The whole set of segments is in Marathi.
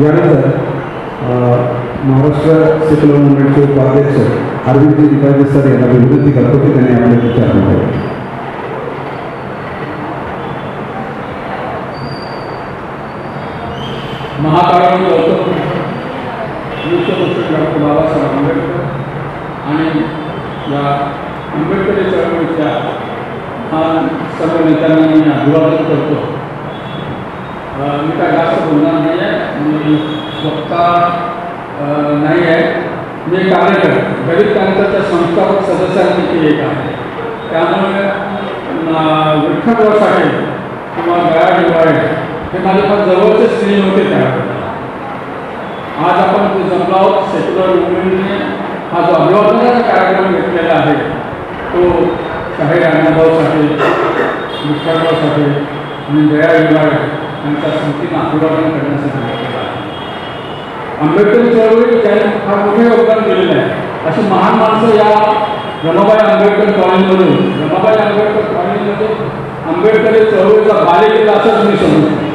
यानंतर महाराष्ट्र सेक्युलर मुवमेंटचे उपाध्यक्ष अरविंद निकाळजे सर यांना विनंती करतो की त्यांनी आपले विचार मांडावे. महाकारुणी गौतम डॉक्टर बाबासाहेब आंबेडकर आणि या आंबेडकरी चळवळीच्या महान सर्व नेत्यांना मी अभिवादन करतो. मी काय जास्त बोलणार नाही. मी स्वतः नाही आहे. मी एक कार्यकर्ता गरीब कॅन्सरच्या संस्थापक सदस्यांपैकी एक आहे. त्यामुळे अं, विठ्ठलराव साठे किंवा गया डिवाळे हे माझे फार जवळचे स्त्री होते त्या आज आपण ते जमलो आहोत. सेक्युलर मुवमेंटने हा जो अभिवादनाचा कार्यक्रम घेतलेला आहे तो शाहीर अण्णाभाऊसाठी विठ्ठलरावसाठी आणि गया विभाग यांच्या स्मृती अभिवादन करण्याचं घेतलेला आहे. आंबेडकर चळवळीत त्यांनी फार मोठे योगदान दिलेलं आहे. अशी महान माणसं या रमाबाई आंबेडकर कॉलेजमधून रमाबाई आंबेडकर कॉलेजमध्ये आंबेडकर चळवळीचा बालेकिल्ला असंच मी समजतो.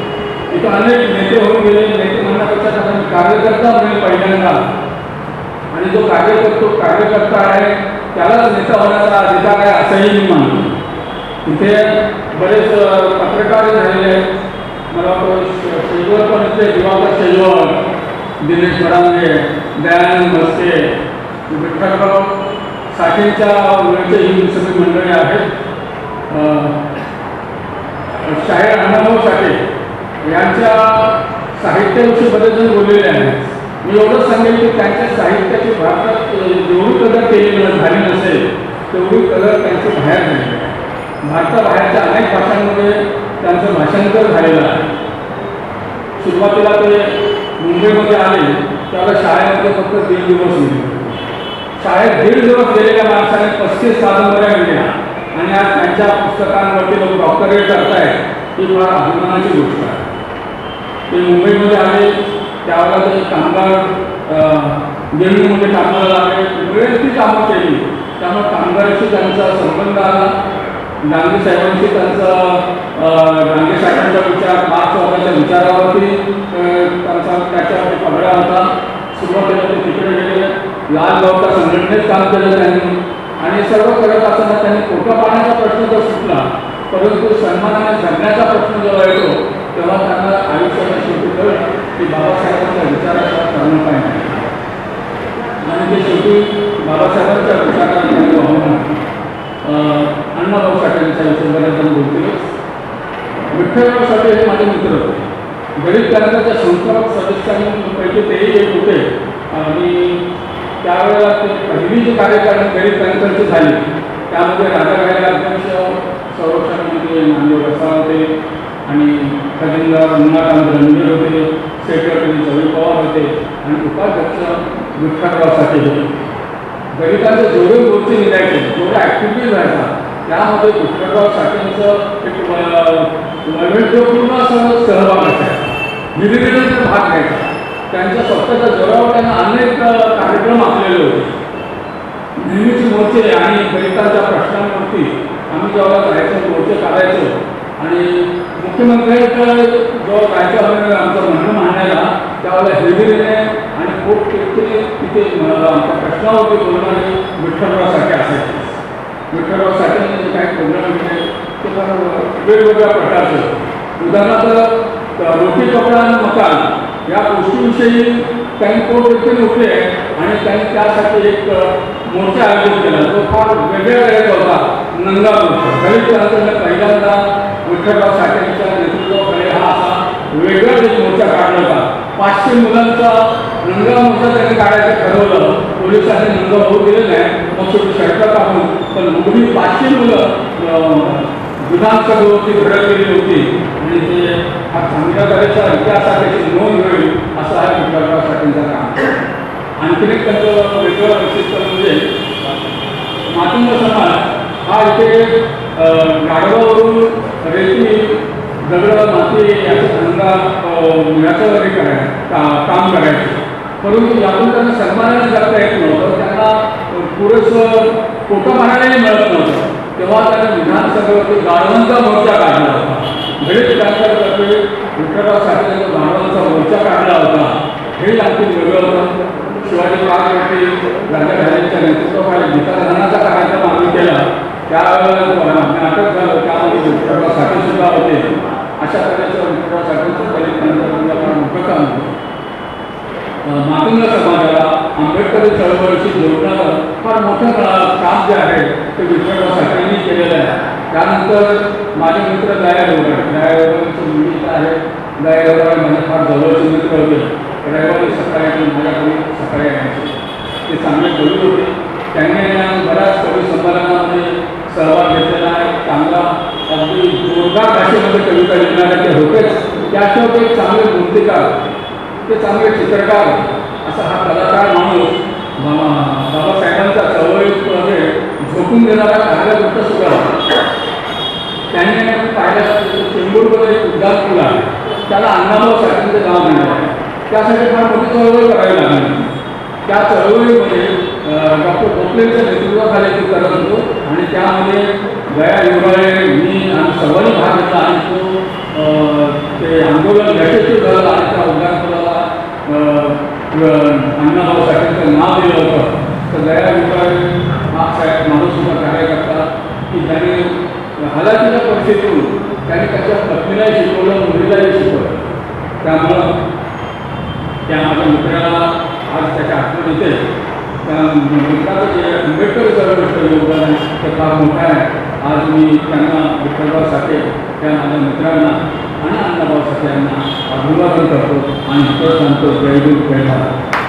इथं अनेक नेते होऊन गेले. नेते म्हणण्यापेक्षा कार्यकर्ता म्हणजे पहिल्यांदा. आणि जो कार्यकर्तो कार्यकर्ता आहे त्यालाच नेता होण्याचा अधिकार आहे असंही मी मानतो. इथे बरेच पत्रकार झालेले आहेत. मला वाटतं शेजवळ पण इथे दिवाकर शेजवळ दिनेश मरांगे दयानंद मस्के विठ्ठलराव साठेच्या वेळचे ही सगळी मंडळी आहेत शाहीर अण्णाभाऊ साठे यांच्या साहित्याविषयी बरेच जण बोललेले आहेत मी एवढंच सांगेन की त्यांच्या साहित्याची भारतात जेवढी कदर केली झाली नसेल तेवढी कदर त्यांची बाहेर झाली भारताबाहेरच्या अनेक भाषांमध्ये त्यांचं झालेला आहे. सुरुवातीला ते मुंबईमध्ये आले त्याला शाळेमध्ये फक्त दीड दिवस मिळले शाळेत दीड दिवस गेलेल्या माणसाने पस्तीस कादंबऱ्या मिळल्या आणि आज त्यांच्या पुस्तकांवरती लोक डॉक्टरेट करतायत ही फार अभिमानाची गोष्ट आहे. ते मुंबईमध्ये आले त्यावेळेला ते कामगार अं, गिरणीमध्ये कामाला लागले मिळेल ती कामं केली. त्यामुळे कामगाराशी त्यांचा संबंध आला. गांधी साहेबांशी त्यांचा गांधी साहेबांचा विचार मार्क्स वर्गाच्या विचारावरती त्यांचा त्याच्यावरती पगडा होता. सुरुवातीला ते तिकडे गेले. लाल गावच्या संघटनेत काम केलं त्यांनी. आणि सर्व करत असताना त्यांनी पोटा पाण्याचा प्रश्न जर सुटला परंतु सन्मानाने जगण्याचा प्रश्न जेव्हा येतो तेव्हा त्यांना आयुष्याला शेवटी कळलं की बाबासाहेबांच्या विचाराचा करणं काय नाही. आणि ते शेवटी बाबासाहेबांच्या अण्णाभाऊ साठे यांच्या विषयी विठ्ठलराव साठे हे माझे मित्र होते. गरीब कॅन्सरच्या संस्थापक सदस्यांपैकी तेही एक होते. आणि त्यावेळेला ते पहिली जी कार्यकारण गरीब कॅन्सरची झाली त्यामध्ये राजा अध्यक्ष संरक्षण मंत्री नांदेड रसाळ होते. आणि खजिनदार रंगनाथांत रणवीर होते. सेक्रेटरी जवी पवार होते. आणि उपाध्यक्ष विठ्ठलराव साठे होते. गरीबांचे जेवढे गोष्टी निघायचे. जेवढे ॲक्टिव्हिटीज व्हायचा त्यामध्ये विठ्ठलराव साठेंचं एक व- वैविध्यपूर्ण असं सहभाग असायचा विविधतेचा भाग घ्यायचा त्यांच्या स्वतःच्या जोरावर त्यांना अनेक कार्यक्रम आखलेले होते. नेहमीचे मोर्चे आणि दलितांच्या प्रश्नांवरती आम्ही जेव्हा जायचो मोर्चे काढायचो आणि मुख्यमंत्र्यांकडे जेव्हा जायचं आम्ही आमचं म्हणणं मांडायला त्यावेळेला हेविरीने आणि खूप तिथे तिथे आमच्या प्रश्नावरती बोलणारे विठ्ठलराव साठे विठ्ठलरावसाठी साठे काही प्रोग्राम केले ते वेगवेगळ्या प्रकारचे. उदाहरणार्थ रोटी कपडा आणि मकान या गोष्टीविषयी त्यांनी कोण व्यक्ती होते आणि त्यांनी त्यासाठी एक मोर्चा आयोजित केला. तो फार वेगळ्या वेळेचा होता. नंगा मोर्चा. त्यानंतर क्रांतीने पहिल्यांदा विठ्ठलराव साठेंच्या नेतृत्वाकडे हा असा वेगळाच एक मोर्चा काढला होता पाचशे मुलांचा नंदा मोर्चा त्यांनी काढायचं ठरवलं. पोलिसांनी नंगा भाऊ दिलेला आहे. मग शेवटी शर्ट आपण पण मुली पाचशे मुलं अ, विधानसभेवरती धडकलेली होती. आणि ते हा चांगल्या तऱ्हेच्या इतिहासाची नोंद होईल असं आहे विठ्ठलराव साठेंचं काम. आणखीन एक त्यांचं वेगळं वैशिष्ट्य म्हणजे मातंग समाज हा इथे गाडवावरून रेती दगड माती याचा धंदा अ, याचं हे करायचं का काम करायचं. परंतु यातून त्यांना सन्मानाने जगता येत नव्हतं. त्यांना पुरेसं पोटं पाण्यालाही मिळत नव्हतं. तेव्हा त्यांना विधानसभेवरती गाढवांचा मोर्चा काढला होता. घडीत विधानसभेतर्फे विठ्ठलराव साठे गाढवांचा मोर्चा काढला होता. हे आणखी वेगळं होतं. शिवाजी महाराजांनी राजा नेतृत्वाखाली गीताधनाचा कार्यक्रम आम्ही केला. त्यावेळेला नाटक झालं त्यामध्ये विठ्ठलराव साठे सुद्धा होते. अशा तऱ्हेचं विठ्ठलराव साठेचं दलित क्रांतीला फार काम होतं. मातंग समाजाला आंबेडकरी चळवळीशी जोडणारं फार मोठं काम जे आहे ते विठ्ठलराव साठेंनी केलेलं आहे. त्यानंतर माझे मित्र दया डोंगर दया आहे. दया डोंगर माझे फार जवळचे मित्र होते. रविवारी सकाळी माझ्याकडे सकाळी आणायचे. ते चांगले कवी होते. त्यांनी बऱ्याच कवी संमेलनामध्ये सहभाग घेतलेला आहे. चांगला अगदी जोरदार भाषेमध्ये कविता लिहिणारे ते होतेच. त्याशिवाय ते एक चांगले मूर्तिकार ते चांगले चित्रकार असा हा कलाकार माणूस बाबासाहेबांचा चळवळीमध्ये झोकून देणारा कार्यकर्ता सुद्धा होता. त्यांनी पाहिलं चेंबूरमध्ये एक केला आहे. त्याला अण्णाभाऊ साहेबांचं नाव मिळालं आहे. त्यासाठी फार मोठी चळवळ करावी लागली. त्या चळवळीमध्ये डॉक्टर गोखलेंच्या नेतृत्वाखाली ती करत होतो आणि त्यामध्ये गया युवराळे मी आणि सर्वांनी भाग घेतला आणि तो ते आंदोलन यशस्वी झालं आणि त्या उड्डाणपुलाला अण्णाभाऊ साठेंचं नाव दिलं होतं तर गया युवराळे हा माणूस कार्यकर्ता की त्यांनी हालाकीच्या परिस्थितीतून त्यांनी त्याच्या पत्नीलाही शिकवलं मुलीलाही शिकवलं. त्यामुळं त्या माझ्या मित्राला आज त्याच्या आठवण येते त्या मित्राचं जे आंबेडकर योगदान आहे ते फार मोठं आहे. आज मी त्यांना विठ्ठलराव साठे त्या माझ्या मित्रांना आणि अण्णाभाऊ साठे यांना अभिवादन करतो आणि तो सांगतो जय गुरु जय भारत.